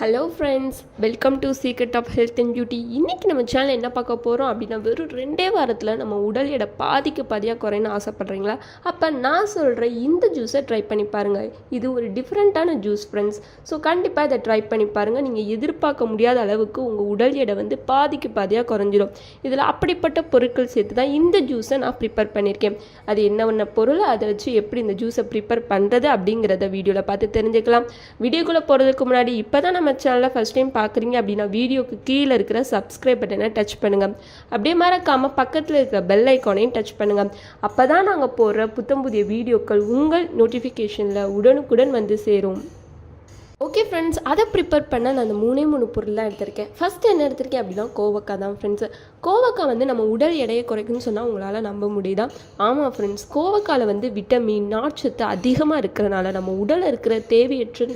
Hello friends welcome to secret of health and beauty இன்றைக்கி நம்ம channel என்ன பார்க்க போகிறோம் அப்படின்னா வெறும் ரெண்டே வாரத்தில் நம்ம உடல் எடை பாதிக்கு பாதியாக குறையன்னு ஆசைப்பட்றீங்களா? அப்போ நான் சொல்கிற இந்த ஜூஸை ட்ரை பண்ணி பாருங்கள் இது ஒரு டிஃப்ரெண்ட்டான ஜூஸ் ஃப்ரெண்ட்ஸ் ஸோ கண்டிப்பாக இதை ட்ரை பண்ணி பாருங்கள் நீங்கள் எதிர்பார்க்க முடியாத அளவுக்கு உங்கள் உடல் எடை வந்து பாதிக்கு பாதியாக குறைஞ்சிரும். இதில் அப்படிப்பட்ட பொருட்கள் சேர்த்து தான் இந்த ஜூஸை நான் ப்ரிப்பேர் பண்ணியிருக்கேன். அது என்னென்ன பொருள்? அதை வச்சு எப்படி இந்த ஜூஸை ப்ரிப்பேர் பண்ணுறது அப்படிங்கிறத வீடியோவில் பார்த்து தெரிஞ்சுக்கலாம். வீடியோக்குள்ளே போகிறதுக்கு முன்னாடி இப்போ தான் நம்ம சேனலை ஃபஸ்ட் டைம் பார்க்குறீங்க அப்படின்னா வீடியோக்கு கீழே இருக்கிற சப்ஸ்கிரைப் பட்டனை டச் பண்ணுங்கள் அப்படியே மறக்காமல் பக்கத்தில் இருக்கிற பெல் ஐக்கானையும் டச் பண்ணுங்கள் அப்போ தான் நாங்கள் போடுற புத்தம் புதிய வீடியோக்கள் உங்கள் நோட்டிஃபிகேஷனில் உடனுக்குடன் வந்து சேரும். ஓகே ஃப்ரெண்ட்ஸ் அதை ப்ரிப்பேர் பண்ண நான் அந்த மூணே மூணு பொருள் தான் எடுத்திருக்கேன். ஃபஸ்ட் என்ன எடுத்திருக்கேன் அப்படின்னா கோவக்காய் தான் ஃப்ரெண்ட்ஸ் கோவக்காய் வந்து நம்ம உடல் எடையை குறைக்குன்னு சொன்னால் உங்களால் நம்ப முடியுதா? ஆமாம் ஃப்ரெண்ட்ஸ் கோவக்காயில் வந்து விட்டமின் நார்ச்சத்து அதிகமாக இருக்கிறனால நம்ம உடலில் இருக்கிற தேவையற்ற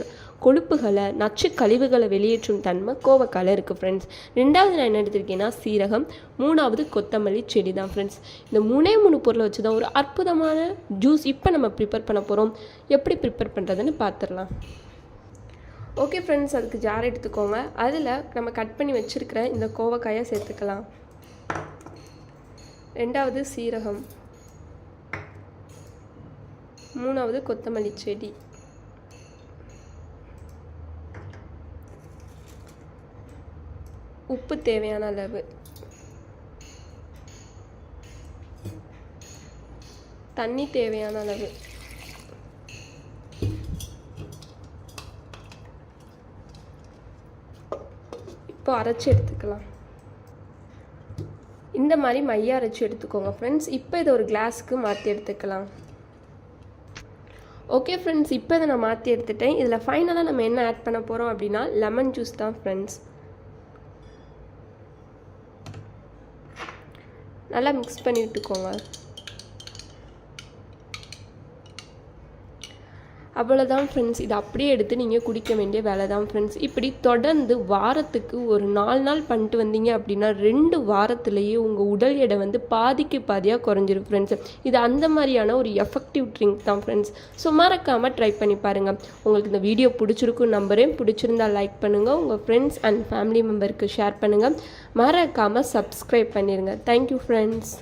கொழுப்புகளை நச்சு கழிவுகளை வெளியேற்றும் தன்மை கோவக்காயில் இருக்குது ஃப்ரெண்ட்ஸ் ரெண்டாவது நான் என்ன எடுத்திருக்கேன்னா சீரகம். மூணாவது கொத்தமல்லி செடி தான் ஃப்ரெண்ட்ஸ் இந்த மூணே மூணு பொருளை வச்சு தான் ஒரு அற்புதமான ஜூஸ் இப்போ நம்ம ப்ரிப்பேர் பண்ண போகிறோம் எப்படி ப்ரிப்பேர் பண்ணுறதுன்னு பார்த்துடலாம் ஓகே ஃப்ரெண்ட்ஸ் அதுக்கு ஜார் எடுத்துக்கோங்க. அதில் நம்ம கட் பண்ணி வச்சுருக்கிற இந்த கோவக்காயை சேர்த்துக்கலாம். ரெண்டாவது சீரகம். மூணாவது கொத்தமல்லி செடி. உப்பு தேவையான அளவு. தண்ணி தேவையான அளவு. இப்போ அரைச்சி எடுத்துக்கலாம். இந்த மாதிரி மைய அரைச்சி எடுத்துக்கோங்க ஃப்ரெண்ட்ஸ் இப்போ இதை ஒரு கிளாஸுக்கு மாற்றி எடுத்துக்கலாம். ஓகே ஃப்ரெண்ட்ஸ் இப்போ இதை நான் மாற்றி எடுத்துட்டேன். இதில் ஃபைனலாக நம்ம என்ன ஆட் பண்ண போகிறோம் அப்படின்னா லெமன் ஜூஸ் தான் ஃப்ரெண்ட்ஸ் நல்லா மிக்ஸ் பண்ணி விட்டுக்கோங்க. அவ்வளோதான் ஃப்ரெண்ட்ஸ் இதை அப்படியே எடுத்து நீங்கள் குடிக்க வேண்டிய வேலை தான் ஃப்ரெண்ட்ஸ் இப்படி தொடர்ந்து வாரத்துக்கு ஒரு நாலு நாள் பண்ணிட்டு வந்தீங்க அப்படின்னா ரெண்டு வாரத்துலேயே உங்கள் உடல் எடை வந்து பாதிக்கு பாதியாக குறைஞ்சிரும் ஃப்ரெண்ட்ஸ் இது அந்த மாதிரியான ஒரு எஃபெக்டிவ் ட்ரிங்க் தான் ஃப்ரெண்ட்ஸ் ஸோ மறக்காமல் ட்ரை பண்ணி பாருங்கள் உங்களுக்கு இந்த வீடியோ பிடிச்சிருக்கும் நம்பரே. பிடிச்சிருந்தா லைக் பண்ணுங்கள் உங்கள் ஃப்ரெண்ட்ஸ் அண்ட் ஃபேமிலி மெம்பருக்கு ஷேர் பண்ணுங்கள் மறக்காமல் சப்ஸ்கிரைப் பண்ணிடுங்க தேங்க்யூ ஃப்ரெண்ட்ஸ்